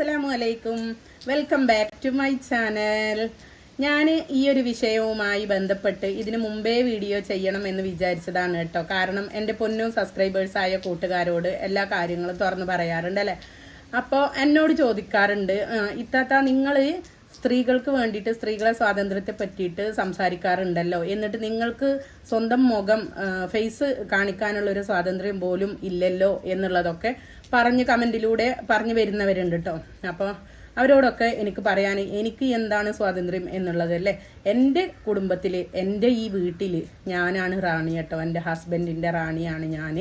അസ്സലാമു അലൈക്കും welcome back to my channel ഞാൻ ഈ ഒരു വിഷയവുമായി ബന്ധപ്പെട്ട് ഇതിനു മുമ്പേ വീഡിയോ ചെയ്യണം എന്ന് വിചാരിച്ചതാണ് കേട്ടോ. കാരണം എന്റെ പൊന്നും സബ്സ്ക്രൈബേഴ്സ് ആയ കൂട്ടുകാരോട് എല്ലാ കാര്യങ്ങളും തുറന്നു പറയാറുണ്ട് അല്ലേ? അപ്പോൾ എന്നോട് ചോദിക്കാറുണ്ട് "ആ, ഇത്താത്ത നിങ്ങൾ സ്ത്രീകൾക്ക് വേണ്ടിയിട്ട് സ്ത്രീകളെ സ്വാതന്ത്ര്യത്തെ പറ്റിയിട്ട് സംസാരിക്കാറുണ്ടല്ലോ. എന്നിട്ട് നിങ്ങൾക്ക് സ്വന്തം മുഖം ഫേസ് കാണിക്കാനുള്ള ഒരു സ്വാതന്ത്ര്യം പോലും ഇല്ലല്ലോ എന്നുള്ളതൊക്കെ പറഞ്ഞ് കമന്റിലൂടെ പറഞ്ഞു വരുന്നവരുണ്ട് കേട്ടോ അപ്പോൾ അവരോടൊക്കെ എനിക്ക് പറയാൻ എനിക്ക് എന്താണ് സ്വാതന്ത്ര്യം എന്നുള്ളത് അല്ലേ? എന്റെ കുടുംബത്തിൽ എന്റെ ഈ വീട്ടിൽ ഞാനാണ് റാണി കേട്ടോ എന്റെ ഹസ്ബൻഡിന്റെ റാണിയാണ് ഞാൻ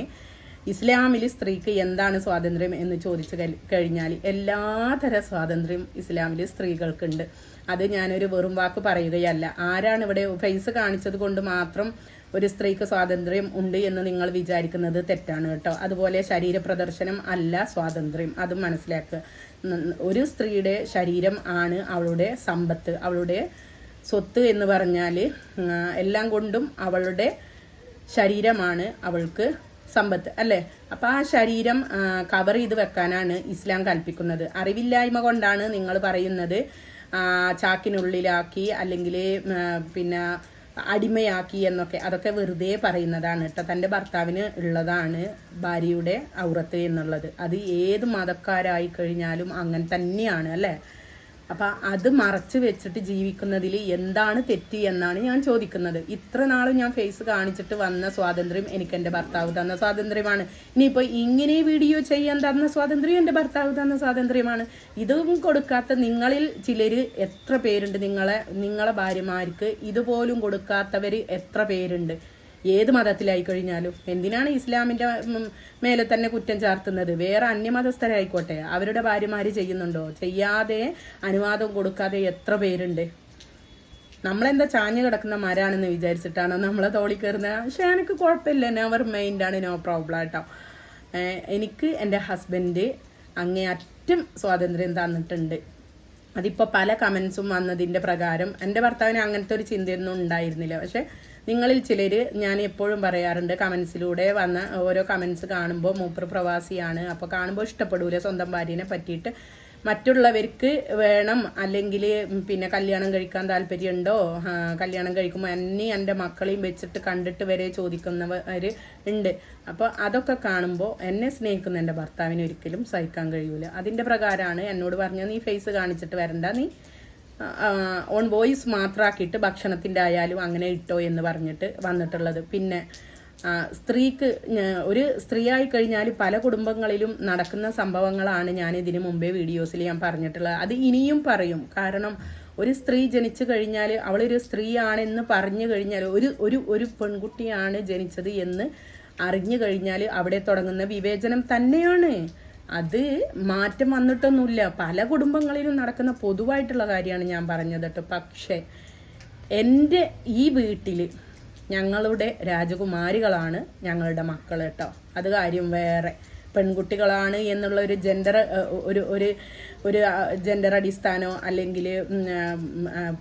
ഇസ്ലാമിൽ സ്ത്രീക്ക് എന്താണ് സ്വാതന്ത്ര്യം എന്ന് ചോദിച്ചു കഴിഞ്ഞാൽ എല്ലാതര സ്വാതന്ത്ര്യം ഇസ്ലാമിൽ സ്ത്രീകൾക്കുണ്ട്. അത് ഞാനൊരു വെറും വാക്ക് പറയുകയല്ല. ആരാണ് ഇവിടെ ഫേസ് കാണിച്ചത് കൊണ്ട് മാത്രം ഒരു സ്ത്രീക്ക് സ്വാതന്ത്ര്യം ഉണ്ട് എന്ന് നിങ്ങൾ വിചാരിക്കുന്നത് തെറ്റാണ് കേട്ടോ. അതുപോലെ ശരീര പ്രദർശനം അല്ല സ്വാതന്ത്ര്യം. അത് മനസ്സിലാക്കുക ഒരു സ്ത്രീയുടെ ശരീരം ആണ് അവളുടെ സമ്പത്ത്. അവളുടെ സ്വത്ത് എന്ന് പറഞ്ഞാൽ എല്ലാം കൊണ്ടും അവളുടെ ശരീരമാണ് അവൾക്ക് സമ്പത്ത് അല്ലേ? അപ്പൊ ആ ശരീരം കവർ ചെയ്ത് വെക്കാനാണ് ഇസ്ലാം കൽപ്പിക്കുന്നത്. അറിവില്ലായ്മ കൊണ്ടാണ് നിങ്ങൾ പറയുന്നത് ചാക്കിനുള്ളിലാക്കി അല്ലെങ്കിൽ പിന്നെ അടിമയാക്കി എന്നൊക്കെ. അതൊക്കെ വെറുതെ പറയുന്നതാണ് കേട്ടോ. തന്റെ ഭർത്താവിന് ഉള്ളതാണ് ഭാര്യയുടെ ഔറത്ത് എന്നുള്ളത്. അത് ഏത് മതക്കാരായി കഴിഞ്ഞാലും അങ്ങനെ തന്നെയാണ് അല്ലേ? അപ്പൊ അത് മറച്ചു വെച്ചിട്ട് ജീവിക്കുന്നതിൽ എന്താണ് തെറ്റ് എന്നാണ് ഞാൻ ചോദിക്കുന്നത്. ഇത്ര നാളും ഞാൻ ഫേസ് കാണിച്ചിട്ട് വന്ന സ്വാതന്ത്ര്യം എനിക്ക് എന്റെ ഭർത്താവ് തന്ന സ്വാതന്ത്ര്യമാണ്. ഇനിയിപ്പോൾ ഇങ്ങനെ വീഡിയോ ചെയ്യാൻ തന്ന സ്വാതന്ത്ര്യം എന്റെ ഭർത്താവ് തന്ന സ്വാതന്ത്ര്യമാണ്. ഇതും കൊടുക്കാത്ത നിങ്ങളിൽ ചിലര് എത്ര പേരുണ്ട് നിങ്ങളെ നിങ്ങളെ ഭാര്യമാർക്ക് ഇതുപോലും കൊടുക്കാത്തവര് എത്ര പേരുണ്ട്? ഏത് മതത്തിലായി കഴിഞ്ഞാലും എന്തിനാണ് ഇസ്ലാമിന്റെ മേലെ തന്നെ കുറ്റം ചാർത്തുന്നത്? വേറെ അന്യമതസ്ഥരായിക്കോട്ടെ. അവരുടെ ഭാര്യമാര് ചെയ്യുന്നുണ്ടോ? ചെയ്യാതെ അനുവാദം കൊടുക്കാതെ എത്ര പേരുണ്ട്? നമ്മളെന്താ ചാഞ്ഞു കിടക്കുന്ന മരാണെന്ന് വിചാരിച്ചിട്ടാണ് നമ്മളെ തോളി കയറുന്നത്? പക്ഷെ എനിക്ക് കുഴപ്പമില്ല. നെവർ ആണ് നോ പ്രോബ്ലം കേട്ടോ എനിക്ക് എന്റെ ഹസ്ബൻഡ് അങ്ങേയറ്റം സ്വാതന്ത്ര്യം തന്നിട്ടുണ്ട്. അതിപ്പോൾ പല കമൻസും വന്നതിന്റെ പ്രകാരം എന്റെ ഭർത്താവിന് അങ്ങനത്തെ ഒരു ചിന്തയൊന്നും ഉണ്ടായിരുന്നില്ല. പക്ഷേ നിങ്ങളിൽ ചിലർ ഞാൻ എപ്പോഴും പറയാറുണ്ട് കമൻസിലൂടെ വന്ന ഓരോ കമൻസ് കാണുമ്പോൾ മൂപ്പർ പ്രവാസിയാണ്. അപ്പോൾ കാണുമ്പോൾ ഇഷ്ടപ്പെടൂല സ്വന്തം ഭാര്യനെ പറ്റിയിട്ട്. മറ്റുള്ളവർക്ക് വേണം അല്ലെങ്കിൽ പിന്നെ കല്യാണം കഴിക്കാൻ താല്പര്യമുണ്ടോ? കല്യാണം കഴിക്കുമ്പോൾ എന്നെ എന്റെ മക്കളെയും വെച്ചിട്ട് കണ്ടിട്ട് വരെ ചോദിക്കുന്നവർ ഉണ്ട്. അപ്പോൾ അതൊക്കെ കാണുമ്പോൾ എന്നെ സ്നേഹിക്കുന്ന എന്റെ ഭർത്താവിന് ഒരിക്കലും സഹിക്കാൻ കഴിയൂല. അതിന്റെ പ്രകാരമാണ് എന്നോട് പറഞ്ഞ നീ ഫേസ് കാണിച്ചിട്ട് വരണ്ട. നീ ഓൺ വോയിസ് മാത്രമാക്കിയിട്ട് ഭക്ഷണത്തിന്റെ ആയാലും അങ്ങനെ ഇട്ടോ എന്ന് പറഞ്ഞിട്ട് വന്നിട്ടുള്ളത്. പിന്നെ സ്ത്രീക്ക് ഒരു സ്ത്രീ ആയി കഴിഞ്ഞാൽ പല കുടുംബങ്ങളിലും നടക്കുന്ന സംഭവങ്ങളാണ് ഞാൻ ഇതിന് മുമ്പേ വീഡിയോസിൽ ഞാൻ പറഞ്ഞിട്ടുള്ളത്. അത് ഇനിയും പറയും. കാരണം ഒരു സ്ത്രീ ജനിച്ചു കഴിഞ്ഞാൽ അവളൊരു സ്ത്രീയാണെന്ന് പറഞ്ഞു കഴിഞ്ഞാൽ ഒരു ഒരു ഒരു പെൺകുട്ടിയാണ് ജനിച്ചത് എന്ന് അറിഞ്ഞു കഴിഞ്ഞാൽ അവിടെ തുടങ്ങുന്ന വിവേചനം തന്നെയാണ്. അത് മാറ്റം വന്നിട്ടൊന്നുമില്ല. പല കുടുംബങ്ങളിലും നടക്കുന്ന പൊതുവായിട്ടുള്ള കാര്യമാണ് ഞാൻ പറഞ്ഞത് കേട്ടോ. പക്ഷേ എന്റെ ഈ വീട്ടിൽ ഞങ്ങളുടെ രാജകുമാരികളാണ് ഞങ്ങളുടെ മക്കൾ കേട്ടോ. അത് കാര്യം വേറെ. പെൺകുട്ടികളാണ് എന്നുള്ള ഒരു ജെൻഡർ ഒരു ഒരു ഒരു ജെൻഡർ അടിസ്ഥാനോ അല്ലെങ്കിൽ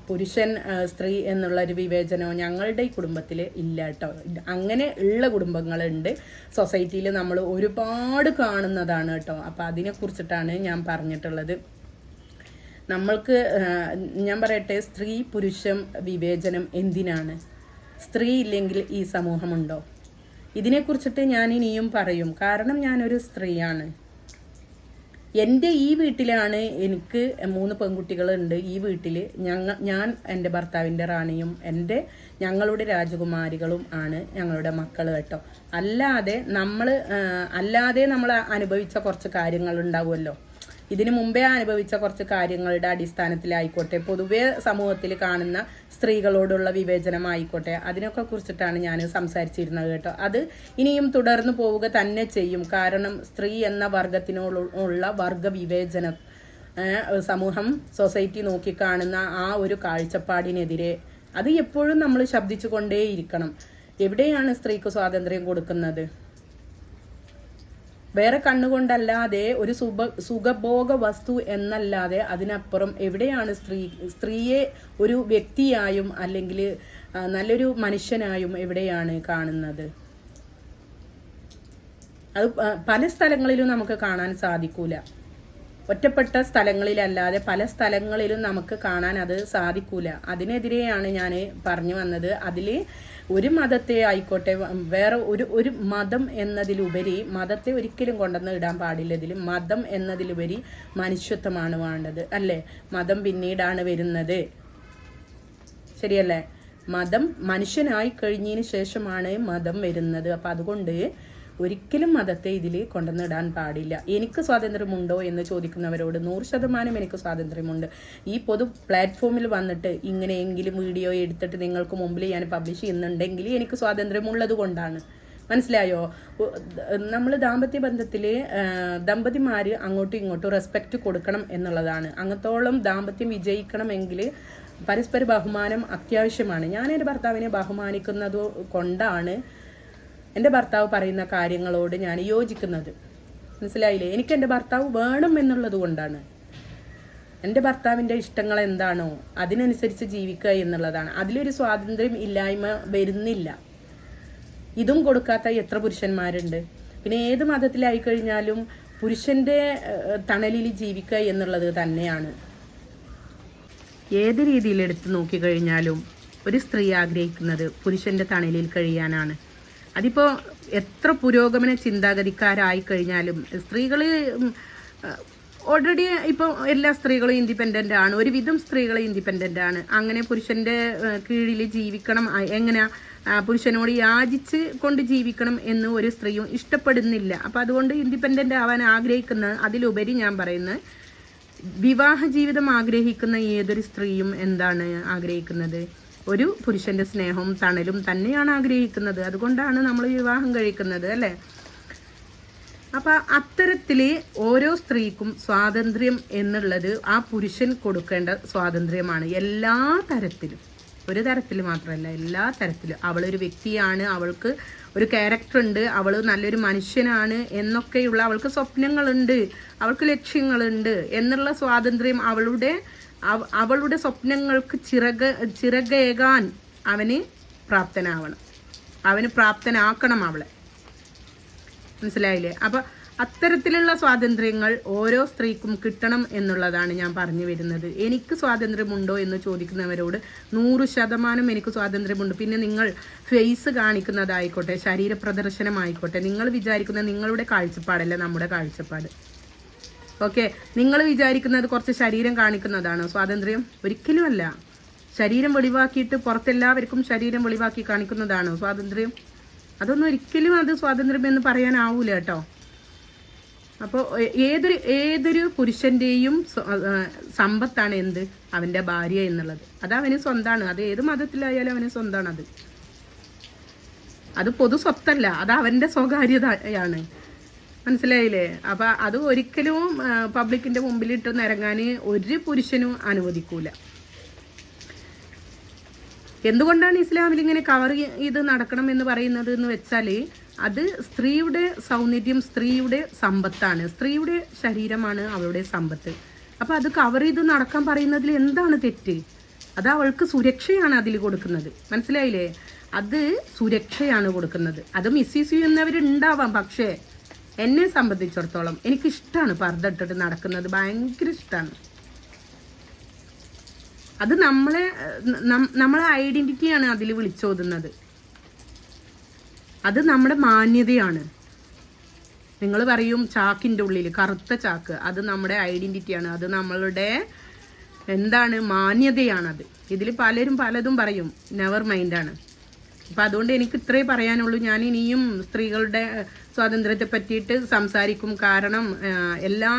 പുരുഷൻ സ്ത്രീ എന്നുള്ള ഒരു വിവേചനമോ ഞങ്ങളുടെ ഈ കുടുംബത്തിൽ ഇല്ല കേട്ടോ. അങ്ങനെ ഉള്ള കുടുംബങ്ങളുണ്ട്. സൊസൈറ്റിയിൽ നമ്മൾ ഒരുപാട് കാണുന്നതാണ് കേട്ടോ. അപ്പം അതിനെക്കുറിച്ചിട്ടാണ് ഞാൻ പറഞ്ഞിട്ടുള്ളത്. നമ്മൾക്ക് ഞാൻ പറയട്ടെ സ്ത്രീ പുരുഷം വിവേചനം എന്തിനാണ്? സ്ത്രീ ഇല്ലെങ്കിൽ ഈ സമൂഹമുണ്ടോ? ഇതിനെക്കുറിച്ചിട്ട് ഞാൻ ഇനിയും പറയും. കാരണം ഞാനൊരു സ്ത്രീയാണ്. എന്റെ ഈ വീട്ടിലാണ് എനിക്ക് മൂന്ന് പെൺകുട്ടികളുണ്ട്. ഈ വീട്ടിൽ ഞങ്ങൾ ഞാൻ എന്റെ ഭർത്താവിന്റെ റാണിയും എന്റെ ഞങ്ങളുടെ രാജകുമാരികളും ആണ് ഞങ്ങളുടെ മക്കൾ കേട്ടോ. അല്ലാതെ നമ്മൾ അല്ലാതെ നമ്മൾ അനുഭവിച്ച കുറച്ച് കാര്യങ്ങൾ ഉണ്ടാവുമല്ലോ ഇതിനു മുമ്പേ അനുഭവിച്ച കുറച്ച് കാര്യങ്ങളുടെ അടിസ്ഥാനത്തിലായിക്കോട്ടെ. പൊതുവെ സമൂഹത്തിൽ കാണുന്ന സ്ത്രീകളോടുള്ള വിവേചനമായിക്കോട്ടെ. അതിനൊക്കെ കുറിച്ചിട്ടാണ് ഞാൻ സംസാരിച്ചിരുന്നത് കേട്ടോ. അത് ഇനിയും തുടർന്നു പോവുക തന്നെ ചെയ്യും. കാരണം സ്ത്രീ എന്ന വർഗത്തിനോടുള്ള വർഗ വിവേചനം സമൂഹം സൊസൈറ്റി നോക്കിക്കാണുന്ന ആ ഒരു കാഴ്ചപ്പാടിനെതിരെ അത് എപ്പോഴും നമ്മൾ ശബ്ദിച്ചു കൊണ്ടേയിരിക്കണം. എവിടെയാണ് സ്ത്രീക്ക് സ്വാതന്ത്ര്യം കൊടുക്കുന്നത്? വേറെ കണ്ണുകൊണ്ടല്ലാതെ ഒരു സുഭ സുഖഭോഗ വസ്തു എന്നല്ലാതെ അതിനപ്പുറം എവിടെയാണ് സ്ത്രീ സ്ത്രീയെ ഒരു വ്യക്തിയായും അല്ലെങ്കിൽ നല്ലൊരു മനുഷ്യനായും എവിടെയാണ് കാണുന്നത്? അത് പല സ്ഥലങ്ങളിലും നമുക്ക് കാണാൻ സാധിക്കൂല. ഒറ്റപ്പെട്ട സ്ഥലങ്ങളിലല്ലാതെ പല സ്ഥലങ്ങളിലും നമുക്ക് കാണാൻ അത് സാധിക്കൂല. അതിനെതിരെയാണ് ഞാൻ പറഞ്ഞു വന്നത്. അതിൽ ഒരു മതത്തെ ആയിക്കോട്ടെ വേറെ ഒരു ഒരു മതം എന്നതിലുപരി മതത്തെ ഒരിക്കലും കൊണ്ടുവന്ന് ഇടാൻ പാടില്ല. ഇതിൽ മതം എന്നതിലുപരി മനുഷ്യത്വമാണ് വേണ്ടത്. അല്ലേ? മതം പിന്നീടാണ് വരുന്നത്. ശരിയല്ലേ? മതം മനുഷ്യനായി കഴിഞ്ഞതിന് ശേഷമാണ് മതം വരുന്നത്. അപ്പം അതുകൊണ്ട് ഒരിക്കലും മതത്തെ ഇതിൽ കൊണ്ടുവന്നിടാൻ പാടില്ല. എനിക്ക് സ്വാതന്ത്ര്യമുണ്ടോ എന്ന് ചോദിക്കുന്നവരോട് നൂറ് ശതമാനം എനിക്ക് സ്വാതന്ത്ര്യമുണ്ട്. ഈ പൊതു പ്ലാറ്റ്ഫോമിൽ വന്നിട്ട് ഇങ്ങനെയെങ്കിലും വീഡിയോ എടുത്തിട്ട് നിങ്ങൾക്ക് മുമ്പിൽ ഞാൻ പബ്ലിഷ് ചെയ്യുന്നുണ്ടെങ്കിൽ എനിക്ക് സ്വാതന്ത്ര്യമുള്ളത് കൊണ്ടാണ്. മനസ്സിലായോ? നമ്മൾ ദാമ്പത്യ ബന്ധത്തിൽ ദമ്പതിമാർ അങ്ങോട്ടും ഇങ്ങോട്ടും റെസ്പെക്റ്റ് കൊടുക്കണം എന്നുള്ളതാണ്. അങ്ങത്തോളം ദാമ്പത്യം വിജയിക്കണമെങ്കിൽ പരസ്പര ബഹുമാനം അത്യാവശ്യമാണ്. ഞാൻ എന്റെ ഭർത്താവിനെ ബഹുമാനിക്കുന്നത് കൊണ്ടാണ് എന്റെ ഭർത്താവ് പറയുന്ന കാര്യങ്ങളോട് ഞാൻ യോജിക്കുന്നത്. മനസ്സിലായില്ലേ? എനിക്ക് എന്റെ ഭർത്താവ് വേണം എന്നുള്ളത് കൊണ്ടാണ്. എന്റെ ഭർത്താവിന്റെ ഇഷ്ടങ്ങൾ എന്താണോ അതിനനുസരിച്ച് ജീവിക്കുക എന്നുള്ളതാണ്. അതിലൊരു സ്വാതന്ത്ര്യം ഇല്ലായ്മ വരുന്നില്ല. ഇതും കൊടുക്കാത്ത എത്ര പുരുഷന്മാരുണ്ട്? പിന്നെ ഏത് മതത്തിലായി കഴിഞ്ഞാലും പുരുഷന്റെ തണലിൽ ജീവിക്കുക എന്നുള്ളത് തന്നെയാണ്. ഏത് രീതിയിൽ എടുത്തു നോക്കിക്കഴിഞ്ഞാലും ഒരു സ്ത്രീ ആഗ്രഹിക്കുന്നത് പുരുഷന്റെ തണലിൽ കഴിയാനാണ്. അതിപ്പോ എത്ര പുരോഗമന ചിന്താഗതിക്കാരായി കഴിഞ്ഞാലും സ്ത്രീകൾ ഓൾറെഡി ഇപ്പോൾ എല്ലാ സ്ത്രീകളും ഇൻഡിപെൻഡന്റ് ആണ്. ഒരുവിധം സ്ത്രീകൾ ഇൻഡിപെൻഡന്റ് ആണ്. അങ്ങനെ പുരുഷന്റെ കീഴിൽ ജീവിക്കണം എങ്ങനെ പുരുഷനോട് യാചിച്ച് കൊണ്ട് ജീവിക്കണം എന്ന് ഒരു സ്ത്രീയും ഇഷ്ടപ്പെടുന്നില്ല. അപ്പം അതുകൊണ്ട് ഇൻഡിപെൻഡന്റ് ആവാൻ ആഗ്രഹിക്കുന്ന അതിലുപരി ഞാൻ പറയുന്നത് വിവാഹ ജീവിതം ആഗ്രഹിക്കുന്ന ഏതൊരു സ്ത്രീയും എന്താണ് ആഗ്രഹിക്കുന്നത്? ഒരു പുരുഷന്റെ സ്നേഹവും തണലും തന്നെയാണ് ആഗ്രഹിക്കുന്നത്. അതുകൊണ്ടാണ് നമ്മൾ വിവാഹം കഴിക്കുന്നത് അല്ലേ? അപ്പൊ അത്തരത്തിൽ ഓരോ സ്ത്രീക്കും സ്വാതന്ത്ര്യം എന്നുള്ളത് ആ പുരുഷൻ കൊടുക്കേണ്ട സ്വാതന്ത്ര്യമാണ്. എല്ലാ തരത്തിലും. ഒരു തരത്തിൽ മാത്രമല്ല എല്ലാ തരത്തിലും. അവളൊരു വ്യക്തിയാണ് അവൾക്ക് ഒരു ക്യാരക്ടർ ഉണ്ട് അവൾ നല്ലൊരു മനുഷ്യനാണ് എന്നൊക്കെയുള്ള അവൾക്ക് സ്വപ്നങ്ങളുണ്ട് അവൾക്ക് ലക്ഷ്യങ്ങളുണ്ട് എന്നുള്ള സ്വാതന്ത്ര്യം അവളുടെ അവ- അവളുടെ സ്വപ്നങ്ങൾക്ക് ചിറക ചിറകേകാൻ അവന് പ്രാപ്തനാവണം. അവന് പ്രാപ്തനാക്കണം അവളെ. മനസ്സിലായില്ലേ? അപ്പൊ അത്തരത്തിലുള്ള സ്വാതന്ത്ര്യങ്ങൾ ഓരോ സ്ത്രീക്കും കിട്ടണം എന്നുള്ളതാണ് ഞാൻ പറഞ്ഞു വരുന്നത്. എനിക്ക് സ്വാതന്ത്ര്യമുണ്ടോ എന്ന് ചോദിക്കുന്നവരോട് നൂറ് ശതമാനം എനിക്ക് സ്വാതന്ത്ര്യമുണ്ട്. പിന്നെ നിങ്ങൾ ഫേസ് കാണിക്കുന്നതായിക്കോട്ടെ ശരീരപ്രദർശനമായിക്കോട്ടെ നിങ്ങൾ വിചാരിക്കുന്ന നിങ്ങളുടെ കാഴ്ചപ്പാടല്ല നമ്മുടെ കാഴ്ചപ്പാട്. ഓക്കെ നിങ്ങൾ വിചാരിക്കുന്നത് കുറച്ച് ശരീരം കാണിക്കുന്നതാണ്. സ്വാതന്ത്ര്യം ഒരിക്കലുമല്ല. ശരീരം വെളിവാക്കിയിട്ട് പുറത്തെല്ലാവർക്കും ശരീരം വെളിവാക്കി കാണിക്കുന്നതാണ് സ്വാതന്ത്ര്യം. അതൊന്നും ഒരിക്കലും അത് സ്വാതന്ത്ര്യം എന്ന് പറയാനാവൂല കേട്ടോ. അപ്പോൾ ഏതൊരു ഏതൊരു പുരുഷന്റെയും സമ്പത്താണ് എന്ത്? അവന്റെ ഭാര്യ എന്നുള്ളത്. അത് അവന് സ്വന്തമാണ് അത് ഏത് മതത്തിലായാലും അവന് സ്വന്തമാണ് അത് അത് പൊതു സ്വത്തല്ല അത് അവന്റെ സ്വകാര്യതയാണ്. മനസ്സിലായില്ലേ? അപ്പൊ അത് ഒരിക്കലും പബ്ലിക്കിന്റെ പബ്ലിക്കിന്റെ മുമ്പിലിട്ട് നിരങ്ങാൻ ഒരു പുരുഷനും അനുവദിക്കൂല. എന്തുകൊണ്ടാണ് ഇസ്ലാമിൽ ഇങ്ങനെ കവർ ഇത് നടക്കണം എന്ന് പറയുന്നത് എന്ന് വെച്ചാൽ അത് സ്ത്രീയുടെ സൗന്ദര്യം സ്ത്രീയുടെ സമ്പത്താണ്. സ്ത്രീയുടെ ശരീരമാണ് അവളുടെ സമ്പത്ത്. അപ്പൊ അത് കവർ ചെയ്ത് നടക്കാൻ പറയുന്നതിൽ എന്താണ് തെറ്റ്? അത് അവൾക്ക് സുരക്ഷയാണ് അതിൽ കൊടുക്കുന്നത്. മനസ്സിലായില്ലേ? അത് സുരക്ഷയാണ് കൊടുക്കുന്നത്. അത് മിസ്യൂസ് ചെയ്യുന്നവരുണ്ടാവാം പക്ഷേ എന്നെ സംബന്ധിച്ചിടത്തോളം എനിക്കിഷ്ടമാണ് പർദ്ദ ഇട്ടിട്ട് നടക്കുന്നത്. ഭയങ്കര ഇഷ്ടമാണ് അത് നമ്മളെ നമ്മളെ ഐഡന്റിറ്റിയാണ് അതിൽ വിളിച്ചോതുന്നത്. അത് നമ്മുടെ മാന്യതയാണ്. നിങ്ങൾ പറയും ചാക്കിന്റെ ഉള്ളിൽ കറുത്ത ചാക്ക്. അത് നമ്മുടെ ഐഡന്റിറ്റിയാണ്. അത് നമ്മളുടെ എന്താണ് മാന്യതയാണത്. ഇതിൽ പലരും പലതും പറയും. നെവർ മൈൻഡാണ് അപ്പം അതുകൊണ്ട് എനിക്ക് ഇത്രേ പറയാനുള്ളൂ. ഞാൻ ഇനിയും സ്ത്രീകളുടെ സ്വാതന്ത്ര്യത്തെ പറ്റിയിട്ട് സംസാരിക്കും. കാരണം എല്ലാ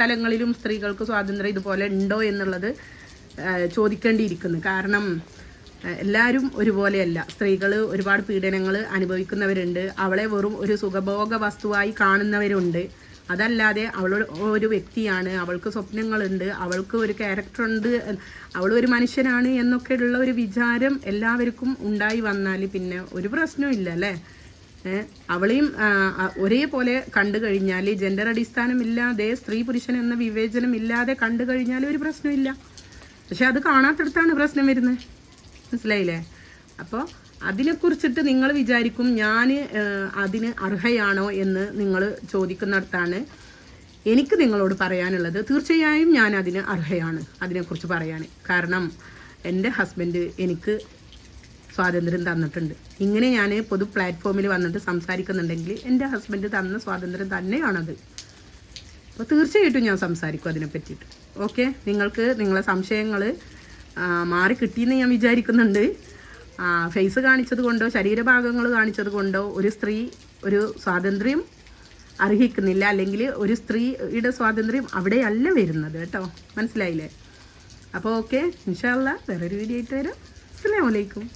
തലങ്ങളിലും സ്ത്രീകൾക്ക് സ്വാതന്ത്ര്യം ഇതുപോലെ ഉണ്ടോ എന്നുള്ളത് ചോദിക്കേണ്ടിയിരിക്കുന്നു. കാരണം എല്ലാവരും ഒരുപോലെയല്ല. സ്ത്രീകൾ ഒരുപാട് പീഡനങ്ങൾ അനുഭവിക്കുന്നവരുണ്ട്. അവളെ വെറും ഒരു സുഖഭോഗ വസ്തുവായി കാണുന്നവരുണ്ട്. അതല്ലാതെ അവൾ ഒരു വ്യക്തിയാണ് അവൾക്ക് സ്വപ്നങ്ങളുണ്ട് അവൾക്ക് ഒരു ക്യാരക്ടർ ഉണ്ട് അവൾ ഒരു മനുഷ്യനാണ് എന്നൊക്കെയുള്ള ഒരു വിചാരം എല്ലാവർക്കും ഉണ്ടായി വന്നാൽ പിന്നെ ഒരു പ്രശ്നവും ഇല്ല അല്ലേ? അവളെയും ഒരേപോലെ കണ്ടു കഴിഞ്ഞാൽ ജെൻഡർ അടിസ്ഥാനമില്ലാതെ സ്ത്രീ പുരുഷൻ എന്ന വിവേചനം ഇല്ലാതെ കണ്ടു കഴിഞ്ഞാൽ ഒരു പ്രശ്നമില്ല പക്ഷെ അത് കാണാത്തടത്താണ് പ്രശ്നം വരുന്നത്. മനസ്സിലായില്ലേ? അപ്പോൾ അതിനെക്കുറിച്ചിട്ട് നിങ്ങൾ വിചാരിക്കും ഞാൻ അതിന് അർഹയാണോ എന്ന് നിങ്ങൾ ചോദിക്കുന്നിടത്താണ് എനിക്ക് നിങ്ങളോട് പറയാനുള്ളത്. തീർച്ചയായും ഞാൻ അതിന് അർഹയാണ് അതിനെക്കുറിച്ച് പറയാൻ കാരണം എന്റെ ഹസ്ബൻഡ് എനിക്ക് സ്വാതന്ത്ര്യം തന്നിട്ടുണ്ട്. ഇങ്ങനെ ഞാൻ പൊതു പ്ലാറ്റ്ഫോമിൽ വന്നിട്ട് സംസാരിക്കുന്നുണ്ടെങ്കിൽ എന്റെ ഹസ്ബൻഡ് തന്ന സ്വാതന്ത്ര്യം തന്നെയാണത്. അപ്പോൾ തീർച്ചയായിട്ടും ഞാൻ സംസാരിക്കും അതിനെ പറ്റിയിട്ട്. ഓക്കെ? നിങ്ങൾക്ക് നിങ്ങളെ സംശയങ്ങൾ മാറി കിട്ടിയെന്ന് ഞാൻ വിചാരിക്കുന്നുണ്ട്. ഫേസ് കാണിച്ചത് കൊണ്ടോ ശരീരഭാഗങ്ങൾ കാണിച്ചത് കൊണ്ടോ ഒരു സ്ത്രീ ഒരു സ്വാതന്ത്ര്യം അർഹിക്കുന്നില്ല. അല്ലെങ്കിൽ ഒരു സ്ത്രീയുടെ സ്വാതന്ത്ര്യം അവിടെയല്ല വരുന്നത് കേട്ടോ. മനസ്സിലായില്ലേ? അപ്പോൾ ഓക്കെ ഇൻഷാല്ല വേറൊരു വീഡിയോ ആയിട്ട് വരാം. അസ്സാം അലൈക്കും.